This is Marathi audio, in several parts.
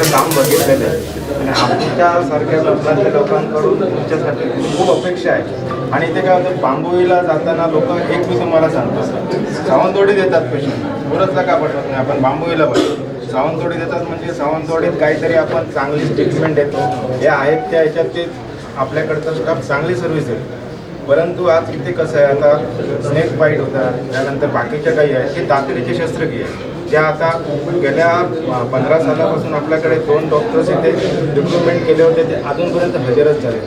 तुमचं काम बघितलेलं आहे. आणि आमच्यासारख्या लोकांच्या लोकांकडून तुमच्यासाठी खूप अपेक्षा आहे. आणि ते काय होतं बांबोईला जाताना लोक एक मी तुम्हाला सांगतो सावंतवाडी देतात पेशंट सुरतला का पाठवत नाही? आपण बांबोईला पाठवतो सावंतवाडी देतात म्हणजे सावंतवाडीत काहीतरी आपण चांगली ट्रीटमेंट देतो. हे आहेत त्या ह्याच्यात ते आपल्याकडचं स्टाफ चांगली सर्व्हिस आहे. परंतु आज इथे कसं आहे? आता स्नेक बाईट होतात. त्यानंतर बाकीच्या काही आहेत हे तातडीचे शस्त्रक्रिया आहे. ज्या आता गेल्या पंधरा सालापासून आपल्याकडे दोन डॉक्टर्स इथे रिक्रुटमेंट केले होते ते अजूनपर्यंत हजरच झाले.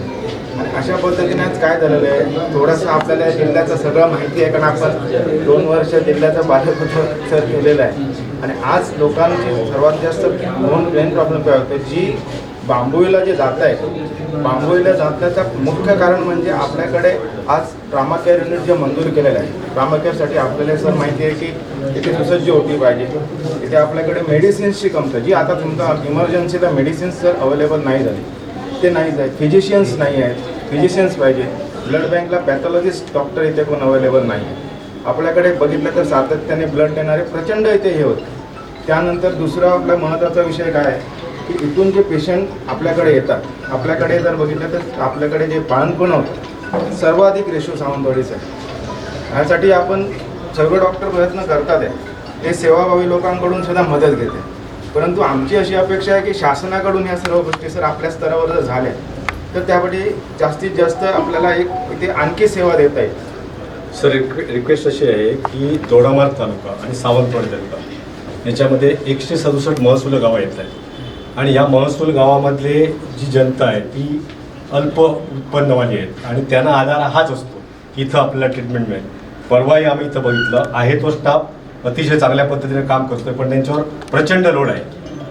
आणि अशा पद्धतीने आज काय झालेलं आहे? थोडंसं आपल्याला जिल्ह्याचं सगळं माहिती आहे कारण आपण दोन वर्ष जिल्ह्याचं पालकत्व सर केलेलं आहे. आणि आज लोकांची सर्वात जास्त दोन मेन प्रॉब्लेम काय होतं? जी बांबोईला जे जात आहेत बांबोईला जाण्याचं मुख्य कारण म्हणजे आपल्याकडे आज ट्रामा केअर युनिट जे मंजूर केलेलं आहे. ट्रामा केअरसाठी आपल्याला सर माहिती आहे की इथे सुसज्ज होती पाहिजे. इथे आपल्याकडे मेडिसिन्सची कमतरता जी आता तुमचा इमर्जन्सीला मेडिसिन्स जर अवेलेबल नाही झाले. ते नाहीच आहेत फिजिशियन्स नाही आहेत. फिजिशियन्स पाहिजे. ब्लड बँकला पॅथॉलॉजिस्ट डॉक्टर इथे कोण अवेलेबल नाही आहे. आपल्याकडे बघितलं तर सातत्याने ब्लड देणारे प्रचंड इथे हे होते. त्यानंतर दुसरा आपला महत्त्वाचा विषय काय आहे? की इथून जे पेशंट आपल्याकडे येतात आपल्याकडे जर बघितलं तर आपल्याकडे जे बाळणपण होतं सर्वाधिक रेशो सावंतवाडीचं आहे. ह्यासाठी आपण सर्व डॉक्टर प्रयत्न करतात आहे. ते सेवाभावी लोकांकडून सुद्धा मदत घेते. परंतु आमची अशी अपेक्षा आहे की शासनाकडून या सर्व गोष्टी सर आपल्या स्तरावर जर झाल्या तर त्यासाठी जास्तीत जास्त आपल्याला एक इथे आणखी सेवा देता येईल. सर रिक्वे रिक्वेस्ट अशी आहे की दोडामार्ग तालुका आणि सावंतवाडी तालुका याच्यामध्ये एकशे सदुसष्ट महसूल गावं येत आहेत. आणि या महसूल गावामधले जी जनता आहे ती अल्प उत्पन्नवाली आहेत. आणि त्यांना आधार हाच असतो की इथं आपल्याला ट्रीटमेंट मिळेल. परवाही आम्ही इथं बघितलं आहे तो स्टाफ अतिशय चांगल्या पद्धतीने काम करतोय पण त्यांच्यावर प्रचंड लोड आहे.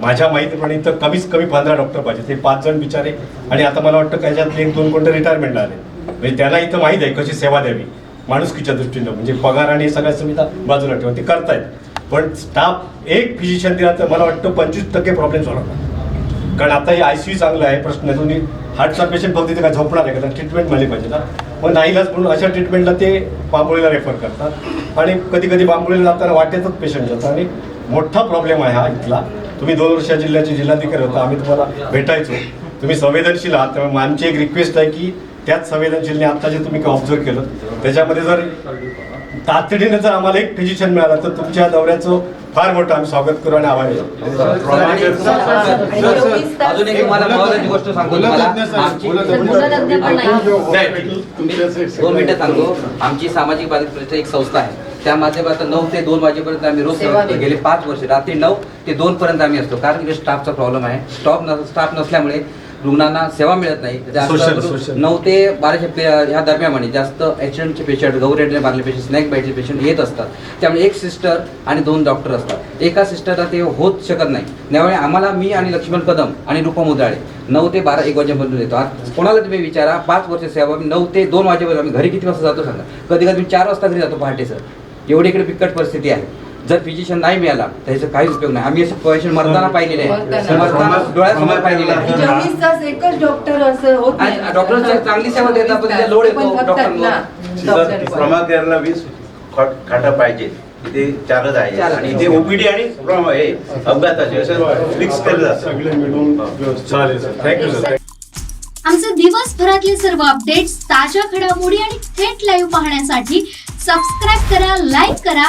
माझ्या माहितीप्रमाणे इथं कमीच कमी पंधरा डॉक्टर पाहिजे ते पाच जण बिचारे आणि आता मला वाटतं त्याच्यातले एक दोन कोणते रिटायरमेंटला आले. म्हणजे त्यांना इथं माहीत आहे कशी सेवा द्यावी माणुसकीच्या दृष्टीनं. म्हणजे पगार आणि सगळ्या सुविधा बाजूला ठेवून ते करतायत. पण स्टाफ एक फिजिशियन दिला तर मला वाटतं पंचवीस टक्के प्रॉब्लेम होणार. कारण आता हे आय सी यू चांगलं आहे प्रश्न आहे तुम्ही हार्टचा पेशंट फक्त तिथे काय झोपणार आहे का ट्रीटमेंट झाली पाहिजे ना. मग नाहीलाच म्हणून अशा ट्रीटमेंटला ते बांबोळीला रेफर करतात. आणि कधी कधी बांबोळीला जाताना वाटेतच पेशंट जातात. आणि मोठा प्रॉब्लेम आहे हा इथला. तुम्ही दोन वर्ष जिल्ह्याचे जिल्हाधिकारी होता आम्ही तुम्हाला भेटायचो. तुम्ही संवेदनशील आहात त्यामुळे आमची एक रिक्वेस्ट आहे की त्याच संवेदनशीलने आता जे तुम्ही ऑब्झर्व केलं त्याच्यामध्ये जर तातडीने जर आम्हाला एक फिजिशियन मिळाला तर तुमच्या दौऱ्याचं फार मोठं आम्ही स्वागत करू आणि एक मला महत्वाची गोष्ट सांगतो. नाही, दोन मिनिटं सांगतो आमची सामाजिक बाधित प्रश्न एक संस्था आहे त्या माध्यमातून नऊ ते दोन वाजेपर्यंत आम्ही रोज करतो. गेले पाच वर्ष रात्री नऊ ते दोन पर्यंत आम्ही असतो कारण इथे स्टाफचा प्रॉब्लेम आहे स्टॉप स्टाफ नसल्यामुळे रुग्णांना सेवा मिळत नाही. Social, social. नऊ ते बाराशे पे ह्या दरम्यान जास्त ॲक्सिडेंटचे पेशंट गौरेडने मारले पेशंट स्नॅक बाईटचे पेशंट येत असतात. त्यामुळे एक सिस्टर आणि दोन डॉक्टर असतात. एका सिस्टरला ते होत शकत नाही. त्यामुळे आम्हाला मी आणि लक्ष्मण कदम आणि रूपा मुदाळे नऊ ते बारा एक वाजेपर्यंत येतो. आज कोणाला तुम्ही विचारा पाच वर्ष सेवा नऊ ते दोन वाजेपर्यंत आम्ही घरी किती वाजता जातो सांगा. कधी कधी मी चार वाजता घरी जातो पहाटे सर एवढी इकडे बिकट परिस्थिती आहे. जर फिजिशियन नाही मिळाला तर ह्याचा काहीच उपयोग नाही. आम्ही असं पेशंट मरताना पाहिलेले आहे. डोळ्यासमोर पाहिलेले आहे. चोवीस तास एकच डॉक्टर असं होत नाही. आणि डॉक्टर चांगली सेवा देतात, पण लोड येतो पण फक्त डॉक्टरवर. ना, डॉक्टर वीस खट खाटा पाहिजे इथे चारच आहे. चार. आणि इथे ओपीडी आणि हे अपघाताचे असं फिक्स केलं जातं. सगळे मिळून चालेल सर थँक्यू सर आमचे दिवसभरातले सर्व अपडेट्स ताज्या घडामोडी आणि थेट लाईव्ह पाहण्यासाठी सबस्क्राईब करा लाईक करा